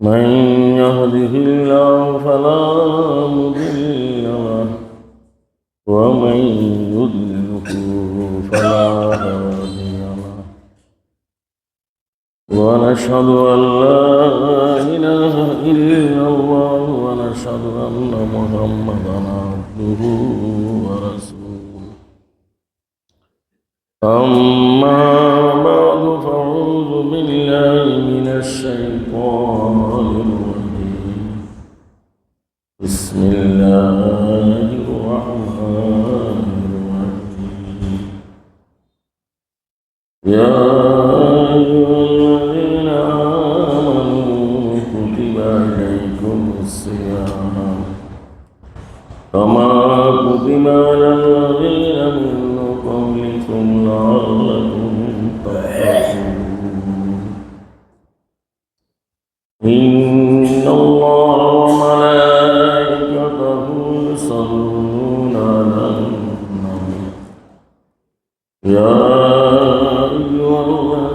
من يهده الله فلا مضل له ومن يضلله فلا هادي له ونشهد أن لا إله إلا الله ونشهد أن محمدا عبده ورسوله أما بعد فأعوذ بالله من الشيطان الرجيم بسم الله الرحمن الرحيم. يا أيها الذين آمنوا كتب عليكم الصيام. كما كتب Lord.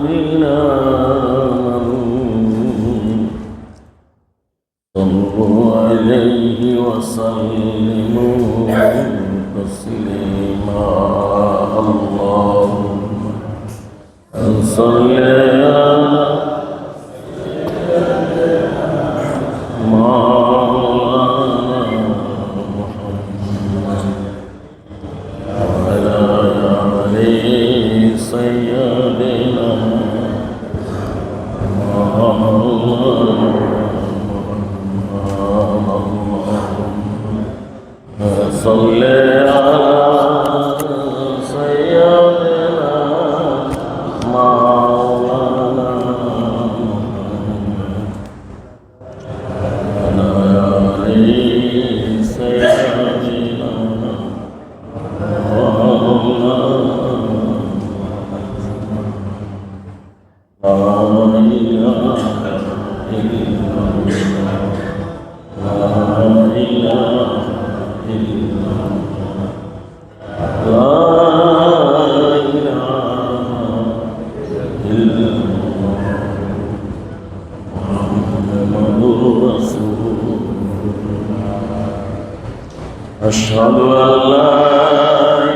أشهد أن لا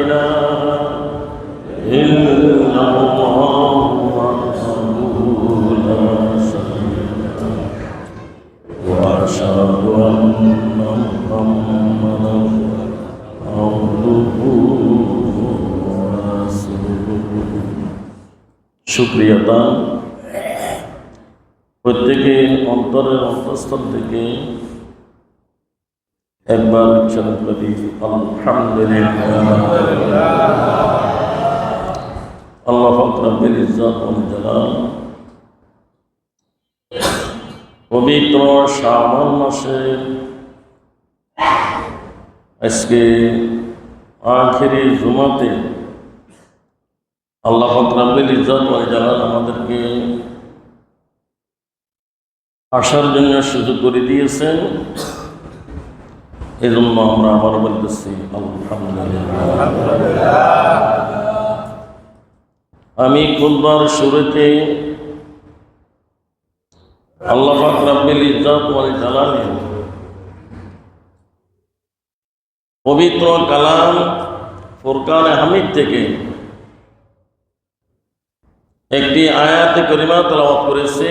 إله إلا الله وحده لا شريك له وأشهد أن محمدا عبده ورسوله شكرا প্রত্যেকে অন্তরের অন্তঃস্থল থেকে একবার উচ্চারণ করি আলহামদুলিল্লাহ আল্লাহ পবিত্র শ্রাবণ মাসের আজকে আখেরি জুমাতে আল্লাহ ফকরাবিল ইজ্জত জালাল আমাদেরকে আসার জন্য সুযোগ করে দিয়েছেন। এই জন্য আমরা আবার বলতেছি আমি খুলবার শুরুতে আল্লাহ রাব্বিল ইজ্জত ওয়াল জালালি পবিত্র কালাম ফুরকান হামিদ থেকে একটি আয়াতে করিমা তেলাওয়াত করেছে।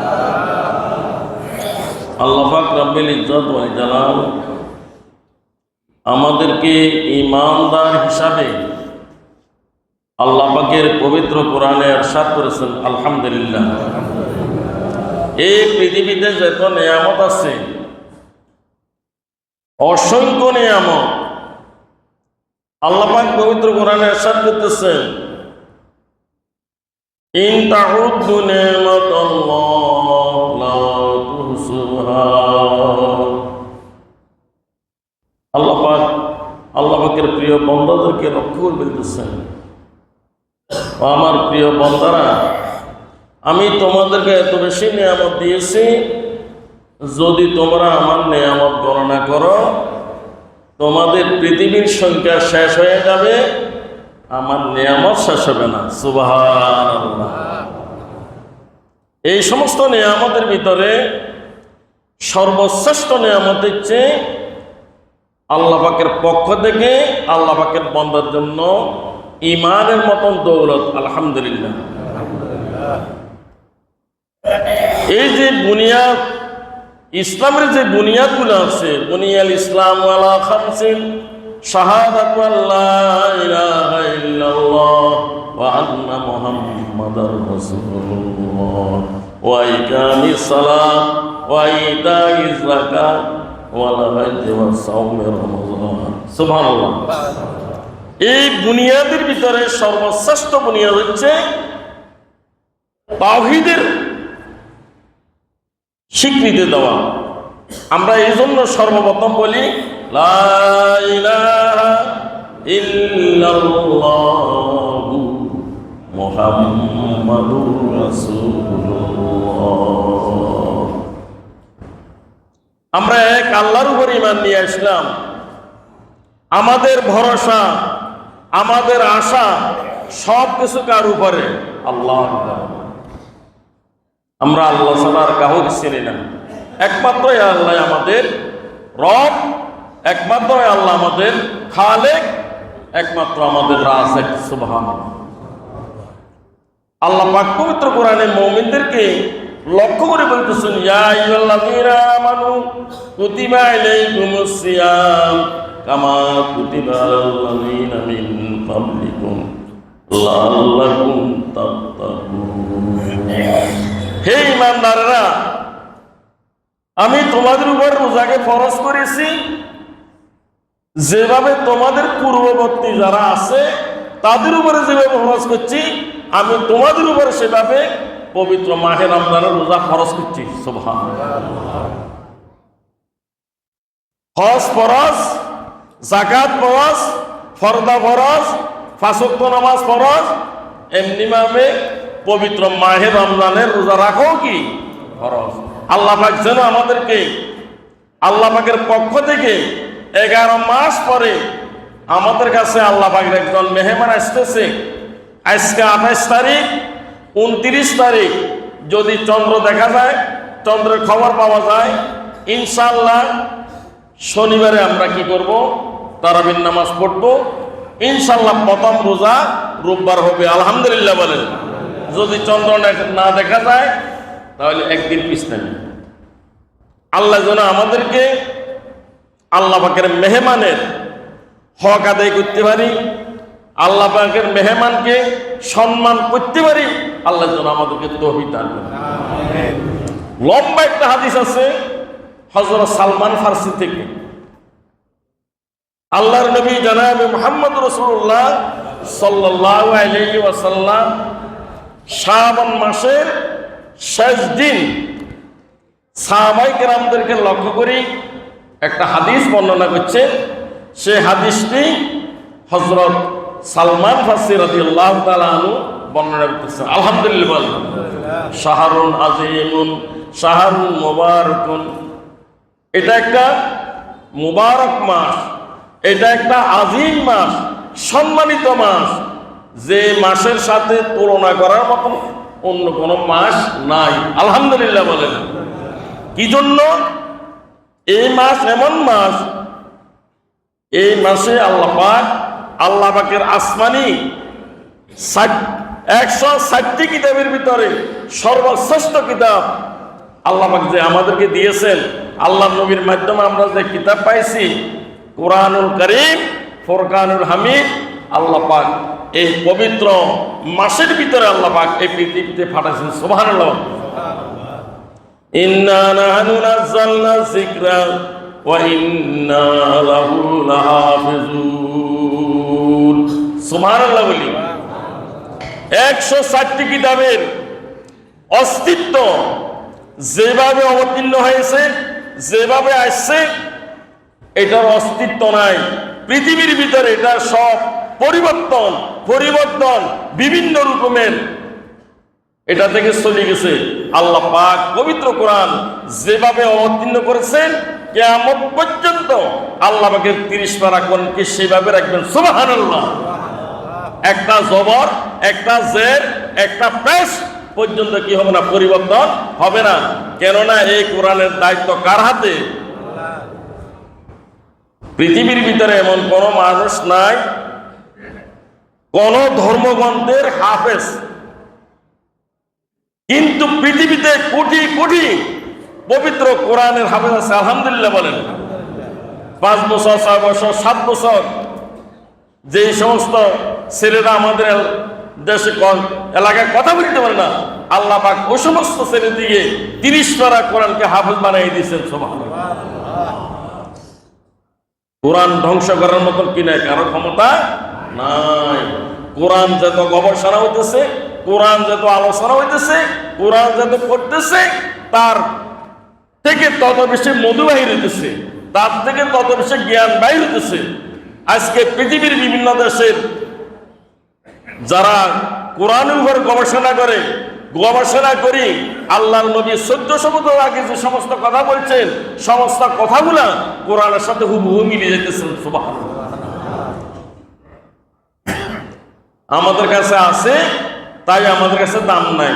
আল্লাহ পাক রব্বিল ওয়াল জালাল আমাদেরকে ইমানদার হিসাবে আল্লাহ পাকের পবিত্র কোরআনে এরশাদ করেছেন, আলহামদুলিল্লাহ। এই পৃথিবীতে যত নিয়ামত আছে, অসংখ্য নিয়ামত আল্লাহ পাক পবিত্র কোরআনে এরশাদ করতেছেন ইন লা তুহসুহা আল্লাহ পাক প্রিয় বন্দাদেরকে আমার প্রিয় বন্দারা, আমি তোমাদেরকে এত বেশি নিয়ামত দিয়েছি, যদি তোমরা আমার নিয়ামত গণনা করো, তোমাদের পৃথিবীর সংখ্যা শেষ হয়ে যাবে, আমার নিয়ামত শেষ হবে না। সুবাহ এই সমস্ত নিয়ামতের ভিতরে সর্বশ্রেষ্ঠ নিয়ামত হচ্ছে আল্লাহ পাকের পক্ষ থেকে আল্লাহ পাকের বন্দার জন্য ইমানের মতন দৌলত, আলহামদুলিল্লাহ। এই যে বুনিয়াদ, ইসলামের যে বুনিয়াদগুলো আছে, বুনিয়াল ইসলাম আলা আল্লাহ ইলাহা ইল্লাল্লাহ যাকাত ওয়া হজ্জ ওয়া সাওম রমাদান সুবহানাল্লাহ। এই বুনিয়াদের ভিতরে সর্বশ্রেষ্ঠ বুনিয়াদ হচ্ছে তাওহীদের স্বীকৃতি দেওয়া। আমরা এই জন্য সর্বপ্রথম বলি ইলাহা রাসূলুল্লাহ। আমরা এক আল্লাহর উপর ইমান নিয়ে আসলাম। আমাদের ভরসা, আমাদের আশা সব কিছু কার উপরে? আল্লাহ আমরা আল্লাহ ছাড়ার কাহুক চিনি না। একমাত্র আল্লাহ আমাদের রব, একমাত্র আল্লাহ আমাদের খালেক, একমাত্র আমাদের রাসেক সুবহান আল্লাহ পাক পবিত্র কোরআনে মুমিনদেরকে লক্ষ্য করে বলতেছেন মিন হে ইমানদাররা, আমি তোমাদের উপর রোজাকে ফরজ করেছি। যেভাবে তোমাদের পূর্ববর্তী যারা আছে, তাদের উপরে যেভাবে ফরজ করছি, আমি তোমাদের উপরে সেভাবে পবিত্র মাহে রমজানের রোজা ফরজ করছি সোভা হজ ফরজ জাকাত ফরজ, ফরদা ফরজ, ফাঁসক্ত নামাজ ফরজ, এমনি ভাবে পবিত্র মাহে রমজানের রোজা রাখো কি? ফরজ। আল্লাহ পাক যেন আমাদেরকে, আল্লাহ পাকের পক্ষ থেকে এগারো মাস পরে আমাদের কাছে আল্লাহ পাকের একজন মেহমান আসতেছে। আজকে আঠাইশ তারিখ উনত্রিশ তারিখ যদি চন্দ্র দেখা যায়, চন্দ্রের খবর পাওয়া যায় ইনশাল্লাহ শনিবারে আমরা কি করব? তারাবিন নামাজ পড়ব। ইনশাল্লাহ প্রথম রোজা রোববার হবে। আলহামদুলিল্লাহ বলেন। যদি চন্দ্র না দেখা যায়, তাহলে একদিন পিছনে আল্লাহ যেন আমাদেরকে আল্লাহ পাকের মেহমানের হক আদায় করতে পারি আল্লাহ পাকের মেহমানকে সম্মান করতে পারি আল্লাহ যেন আমাদেরকে তহিদ দান। লম্বা একটা হাদিস আছে হজরত সালমান ফার্সি থেকে। আল্লাহর নবী জানাবে মোহাম্মদ রসুল্লাহ সাল্লাহ আলাইহি ওয়াসাল্লাম শ্রাবণ মাসের শেষ দিন। সাহাবাই কেরামদেরকে লক্ষ্য করি একটা হাদিস বর্ণনা করছে। সে হাদিসটি হজরত সালমান ফাসি রাজি আল্লাহ তালু বর্ণনা করতেছেন। আলহামদুলিল্লাহ শাহরুন আজিমুন, শাহরুন মোবারকুন। এটা একটা মুবারক মাস, এটা একটা আজিম মাস, সম্মানিত মাস। যে মাসের সাথে তুলনা করার মতো অন্য কোনো মাস নাই। আলহামদুলিল্লাহ বলেন। কি জন্য এই মাস এমন মাস, এই মাসে আল্লাহ পাক আল্লাহ পাকের আসমানি একশো ষাটটি কিতাবের ভিতরে সর্বশ্রেষ্ঠ কিতাব আল্লাহ পাক যে আমাদেরকে দিয়েছেন আল্লাহ নবীর মাধ্যমে আমরা যে কিতাব পাইছি, কোরআনুল করিম, ফোরকানুল হামিদ, আল্লাহ পাক এই পবিত্র মাসের ভিতরে আল্লাহ পাক এই পৃথিবীতে ফাটাইছেন সুবহানাল্লাহ। ইন্না ওয়া ইন্না লাহু লাহাফিজুন সুবহানাল্লাহ বলি। একশো ষাটটি কিতাবের অস্তিত্ব যেভাবে অবতীর্ণ হয়েছে, যেভাবে আসছে, এটার অস্তিত্ব নাই। পৃথিবীর ভিতরে এটা সব পরিবর্তন পরিবর্তন বিভিন্ন রকমের এটা থেকে চলে গেছে। আল্লাহ পাক পবিত্র কোরআন যেভাবে অবতীর্ণ করেছেন কেমন পর্যন্ত আল্লাহ পাকের তিরিশ পারা কোরআনকে সেভাবে রাখবেন? সুবহানাল্লাহ। একটা জবর, একটা জের, একটা পেশ পর্যন্ত কি হবে না? পরিবর্তন হবে না। কেননা এই কোরআনের দায়িত্ব কার হাতে? পৃথিবীর ভিতরে এমন কোন মানুষ নাই, কোন ধর্মগ্রন্থের হাফেজ। কিন্তু পৃথিবীতে কোটি কোটি পবিত্র কোরআনের হাফেজ আছে, আলহামদুলিল্লাহ বলেন। পাঁচ বছর, ছয় বছর, সাত বছর যে সমস্ত ছেলেরা আমাদের দেশে এলাকায় কথা বলতে পারে না। আল্লাহ পাক ও সমস্ত ছেলে দিকে তিরিশ পারা কোরআনকে হাফেজ বানাই দিয়েছেন কোরআন ধ্বংস করার মতন কি নাই, কারও ক্ষমতা নাই। কোরআন যত গবেষণা হইতেছে, কোরআন যত আলোচনা হইতেছে, কোরআন যত করতেছে তার থেকে তত বেশি মধু বাহির হইতেছে তার থেকে তত বেশি জ্ঞান বাহির হইতেছে আজকে পৃথিবীর বিভিন্ন দেশের যারা কোরআনের উপর গবেষণা করে, গবেষণা করি আল্লাহ নবী চোদ্দশো বছর আগে যে সমস্ত কথা বলছেন, সমস্ত কথাগুলা কোরআনের সাথে হুবহু মিলে যেতেছেন সুবহানাল্লাহ। আমাদের কাছে আছে, তাই আমাদের কাছে দাম নাই।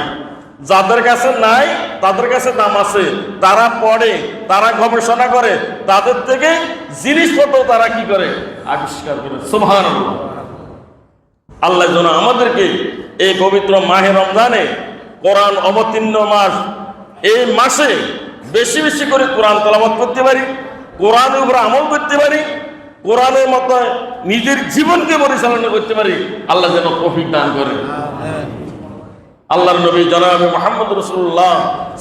যাদের কাছে নাই, তাদের কাছে দাম আছে। তারা পড়ে, তারা গবেষণা করে, তাদের থেকে জিনিসপত্র তারা কি করে? আবিষ্কার করে সুবহান আল্লাহ যেন আমাদেরকে এই পবিত্র মাহে রমজানে কোরআন অবতীর্ণ মাস এই মাসে বেশি বেশি করে কোরআন তলামত করতে পারি, কোরআনের উপর আমল করতে পারি, কোরআনের মতো নিজের জীবনকে পরিচালনা করতে পারি, আল্লাহ যেন তৌফিক দান করে। আল্লাহর নবী জনাব মোহাম্মদ রসুল্লাহ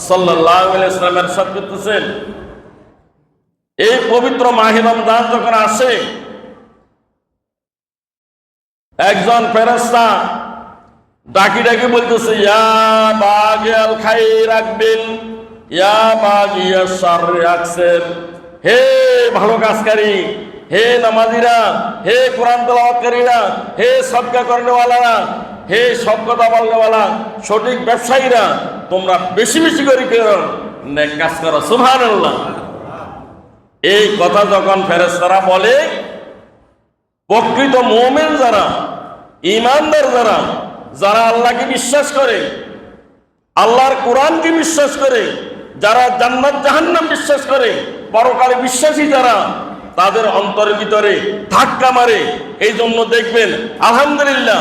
সাল্লাহ ইসলামের সাথ করতেছেন, এই পবিত্র মাহে রমজান যখন আসে একজন ফেরেস্তা ডাকি ডাকি বলতেছে, ইয়া বাগিয়াল খাই রাখবেন ইয়া বাগিয়া সার রাখছেন হে ভালো কাজকারী, হে নামাজিরা, হে কোরআন তেলাওয়াতকারীরা, হে সদকা করেনেওয়ালারা, হে সব কথা বলনেওয়ালা, সঠিক ব্যবসায়ীরা, তোমরা বেশি বেশি করে করো কাজ করো, সুবহানাল্লাহ। এই কথা যখন ফেরেস্তারা বলে প্রকৃত মোমেন যারা ইমানদার যারা যারা আল্লাহকে বিশ্বাস করে, আল্লাহর কোরআনকে বিশ্বাস করে, যারা জান্নাত জাহান্নাম বিশ্বাস করে, পরকালে বিশ্বাসী যারা, তাদের অন্তরের ভিতরে ধাক্কা মারে। এই জন্য দেখবেন, আলহামদুলিল্লাহ,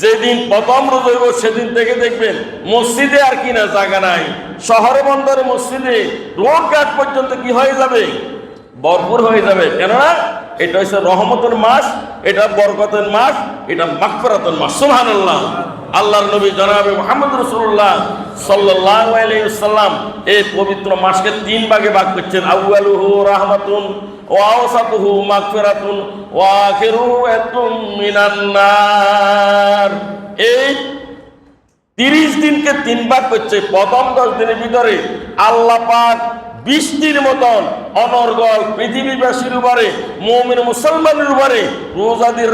যেদিন প্রথম রোজ হইব, সেদিন থেকে দেখবেন, মসজিদে আর কিনা জায়গা নাই। শহরে বন্দরে, মসজিদে, রোড ঘাট পর্যন্ত কি হয়ে যাবে? ভরপুর হয়ে যাবে। কেননা এটা হচ্ছে রহমতের মাস, এটা বরকতের মাস, এটা মাকফরাতের মাস। সুবহানাল্লাহ। আল্লাহর নবী জনাবে মোহাম্মদ রসুল্লাহ সাল্লাল্লাহু আলাইহি ওয়াসাল্লাম এই পবিত্র মাসকে তিন ভাগে ভাগ করছেন। আউয়ালুহু রাহমাতুন, ওয়া আওসাতুহু মাগফিরাতুন, ওয়া আখিরুহু আতুম মিনান নার। এই তিরিশ দিনকে তিন ভাগ করছে। প্রথম দশ দিনের ভিতরে আল্লাহ পাক বৃষ্টির মতন অনর্গল পৃথিবীবাসীর উপরে, মৌমিন মুসলমানের উপরে, রোজাদের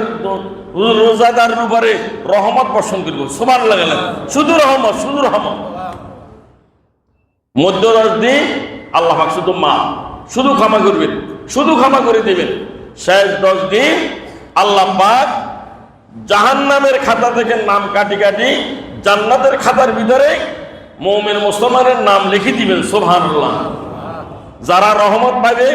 রোজাদারের উপরে রহমত বর্ষণ করব। সবার লাগালেন শুধু রহমত শুধু রহমত। মধ্য দশ দিন আল্লাহ শুধু মা, শুধু ক্ষমা করবেন, শুধু ক্ষমা করে দেবেন। শেষ দশ দিন আল্লাহ পাক জাহান্নামের খাতা থেকে নাম কাটি কাটি জান্নাতের খাতার ভিতরে মৌমেন মুসলমানের নাম লিখে দিবেন সোভানুল্লাহ যারা রহমত পাবে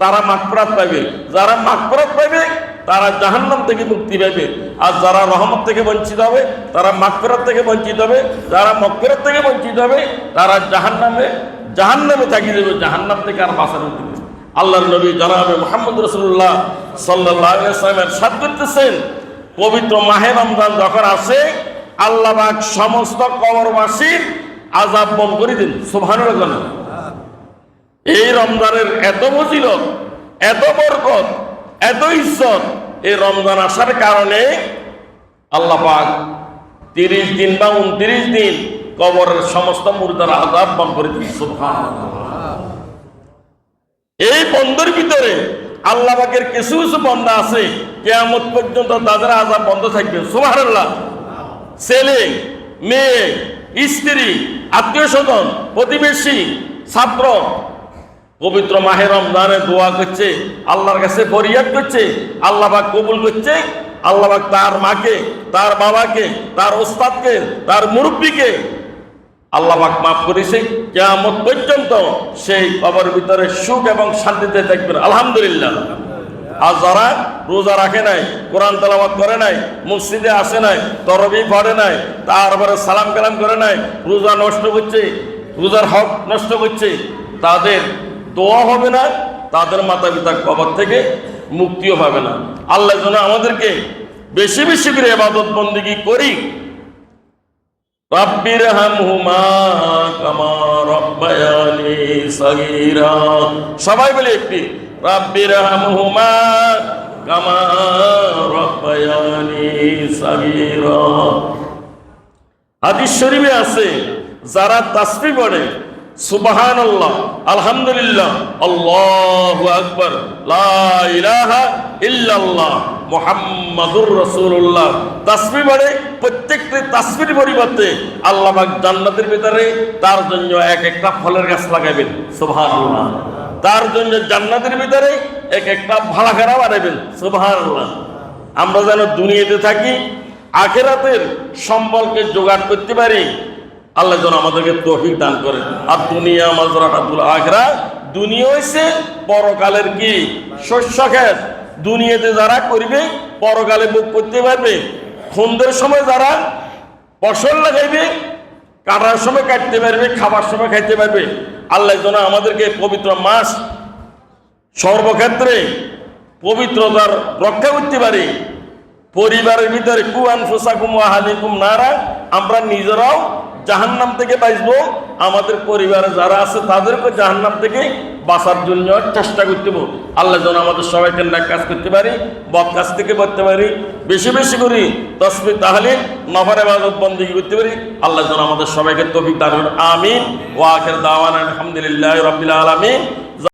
তারা মাকফরাত পাবে যারা মাকফরাত পাবে তারা জাহান্নাম থেকে মুক্তি পাবে আর যারা রহমত থেকে বঞ্চিত হবে, তারা মাকফেরত থেকে বঞ্চিত হবে। যারা মকফেরত থেকে বঞ্চিত হবে, তারা জাহান্নামে জাহান্নামে থাকি দেবে জাহান্নাম থেকে আর বাঁচানো দিবে আল্লাহ নবী জানাবে মোহাম্মদ রসুল্লাহ সাল্লামের সাদ করতেছেন, পবিত্র মাহে রমজান যখন আসে, আল্লাহ সমস্ত কবরবাসীর আজাব বন করে দিন। সোভানের এই রমজানের এত ফজিলত এত বরকত, এত ইজ্জত, এই রমজান আসার কারণে আল্লাহ পাক তিরিশ দিন বা উনত্রিশ দিন কবরের সমস্ত মুর্দার আজাব বন করে এই বন্ধের ভিতরে আল্লাহ পাকের কিছু কিছু বন্ধা আছে, কেয়ামত পর্যন্ত তাদের আজাব বন্ধ থাকবে। সুবহানাল্লাহ। ছেলে, মেয়ে, স্ত্রী, আত্মীয় স্বজন, প্রতিবেশী, ছাত্র পবিত্র মাহে রমজানে দোয়া করছে, আল্লাহর কাছে ফরিয়াদ করছে আল্লাহ পাক কবুল করছে আল্লাহ পাক তার মাকে, তার বাবাকে, তার ওস্তাদকে, তার মুরব্বীকে আল্লাহ পাক মাফ করেছে কেমন পর্যন্ত সেই কবর ভিতরে সুখ এবং শান্তিতে থাকবেন। আলহামদুলিল্লাহ। আর যারা রোজা রাখে নাই, কোরআন তালাবাদ করে নাই, মসজিদে আসে নাই, তরবি পড়ে নাই, তারপরে সালাম কালাম করে নাই, রোজা নষ্ট করছে, রোজার হক নষ্ট করছে, তাদের দোয়া হবে না, তাদের মাতা পিতা কবর থেকে মুক্তিও পাবে না। আল্লাহ যেন আমাদেরকে বেশি বেশি করে এবাদত বন্দিগি করি। রব্বির হামহুমা কামা রব্বায়ানি সগীরা। সবাই বলে একটি রব্বির হামহুমা কামা রব্বায়ানি সগীরা। হাদিস শরীফে আছে, যারা তাসবিহ পড়ে সুবহান আল্লাহ আলহামদুলিল্লাহ, আল্লাহু আকবার ইল্লাল্লাহ তাসবিহ পড়ে প্রত্যেকটি পরিবর্তে আল্লাহ জান্নাতের ভিতরে তার জন্য এক একটা ফলের গাছ লাগাবেন সুবহানাল্লাহ। তার জন্য জান্নাতের ভিতরে এক একটা ভাড়া খারাপ বানাবেন সুবহানাল্লাহ। আমরা যেন দুনিয়াতে থাকি, আখেরাতের সম্বলকে জোগাড় করতে পারি আল্লাহ যেন আমাদেরকে তৌফিক দান করেন। আর দুনিয়া মাজরাটাতুল আখরা, দুনিয়া হইছে পরকালের কি? শস্য ক্ষেত। দুনিয়াতে যারা করবে, পরকালে বুক করতে পারবে। খুন্দের সময় যারা ফসল লাগাইবে, কাটার সময় কাটতে পারবে, খাবার সময় খাইতে পারবে। আল্লাহ যেন আমাদেরকে পবিত্র মাস সর্বক্ষেত্রে পবিত্রতার রক্ষা করতে পারি। পরিবারের ভিতরে কুয়ান ফুসাকুম আহালিকুম নারা, আমরা নিজেরাও জাহান্নাম থেকে বাঁচবো। আমাদের পরিবারে যারা আছে, তাদেরকে জাহান্নাম থেকে বাঁচার জন্য চেষ্টা করতে আল্লাহ যেন আমাদের সবাইকে ন্যাক কাজ করতে পারি, বদ কাজ থেকে করতে পারি। বেশি বেশি করি তসমি তাহলে নফর এবাদত বন্দী করতে পারি। আল্লাহ যেন আমাদের সবাইকে তফিক দান করুন। আমিন। ওয়াকের দাওয়ান আলহামদুলিল্লাহ রবিল আলমিন।